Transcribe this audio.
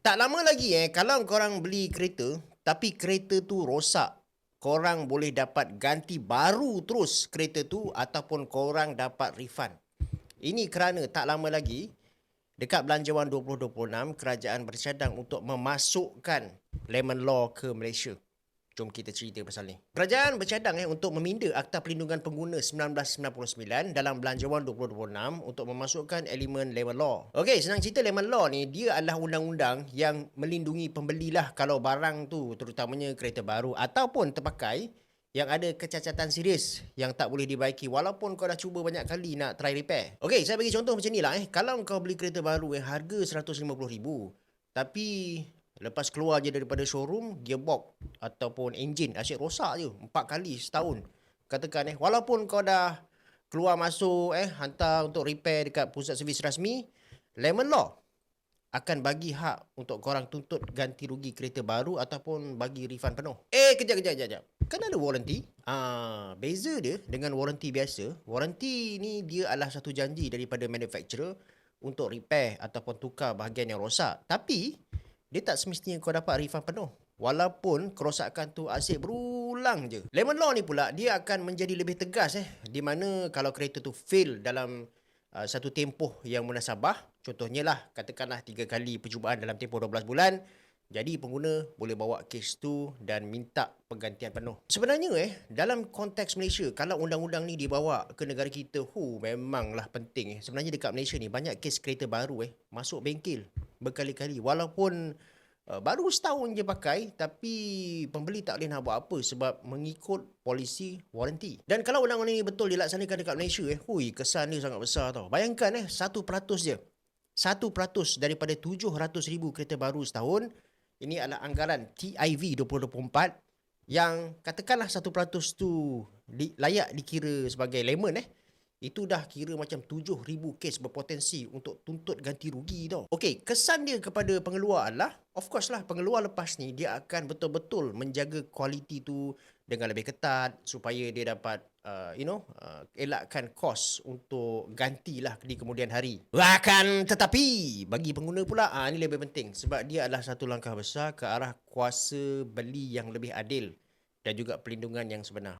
Tak lama lagi eh, kalau korang beli kereta, tapi kereta tu rosak, korang boleh dapat ganti baru terus kereta tu ataupun korang dapat refund. Ini kerana tak lama lagi, dekat Belanjawan 2026, kerajaan bercadang untuk memasukkan lemon law ke Malaysia. Jom kita cerita pasal ni. Kerajaan bercadang eh untuk meminda Akta Perlindungan Pengguna 1999 dalam Belanjawan 2026 untuk memasukkan elemen lemon law. Okey, senang cerita lemon law ni dia adalah undang-undang yang melindungi pembeli lah kalau barang tu terutamanya kereta baru ataupun terpakai yang ada kecacatan serius yang tak boleh dibaiki walaupun kau dah cuba banyak kali nak try repair. Okey, saya bagi contoh macam ni lah eh. Kalau kau beli kereta baru yang harga RM150,000 tapi lepas keluar je daripada showroom, gearbox ataupun enjin asyik rosak je. Empat kali setahun. Katakan eh, walaupun kau dah keluar masuk eh, hantar untuk repair dekat pusat servis rasmi, Lemon Law akan bagi hak untuk korang tuntut ganti rugi kereta baru ataupun bagi refund penuh. Eh, kejap, kejap, kejap. kejap. Kan ada warranty? Ah, beza dia dengan warranty biasa. Warranty ni dia adalah satu janji daripada manufacturer untuk repair ataupun tukar bahagian yang rosak. Tapi, dia tak semestinya kau dapat refund penuh. Walaupun kerosakan tu asyik berulang je. Lemon Law ni pula, dia akan menjadi lebih tegas eh. Di mana kalau kereta tu fail dalam uh, satu tempoh yang munasabah, contohnya lah, katakanlah tiga kali percubaan dalam tempoh 12 bulan, jadi pengguna boleh bawa kes tu dan minta penggantian penuh. Sebenarnya eh, dalam konteks Malaysia, kalau undang-undang ni dibawa ke negara kita, hu memanglah penting eh. Sebenarnya dekat Malaysia ni banyak kes kereta baru eh masuk bengkel berkali-kali walaupun uh, baru setahun je pakai tapi pembeli tak boleh nak buat apa sebab mengikut polisi warranty. Dan kalau undang-undang ni betul dilaksanakan dekat Malaysia eh, hui kesan dia sangat besar tau. Bayangkan eh 1% je. 1% daripada 700,000 kereta baru setahun ini adalah anggaran TIV 2024 yang katakanlah 1% tu layak dikira sebagai lemon eh. Itu dah kira macam 7,000 kes berpotensi untuk tuntut ganti rugi tau. Okey, kesan dia kepada pengeluar adalah, of course lah, pengeluar lepas ni dia akan betul-betul menjaga kualiti tu dengan lebih ketat supaya dia dapat, uh, you know, uh, elakkan kos untuk gantilah di kemudian hari. Akan tetapi, bagi pengguna pula, ah ini lebih penting sebab dia adalah satu langkah besar ke arah kuasa beli yang lebih adil dan juga pelindungan yang sebenar.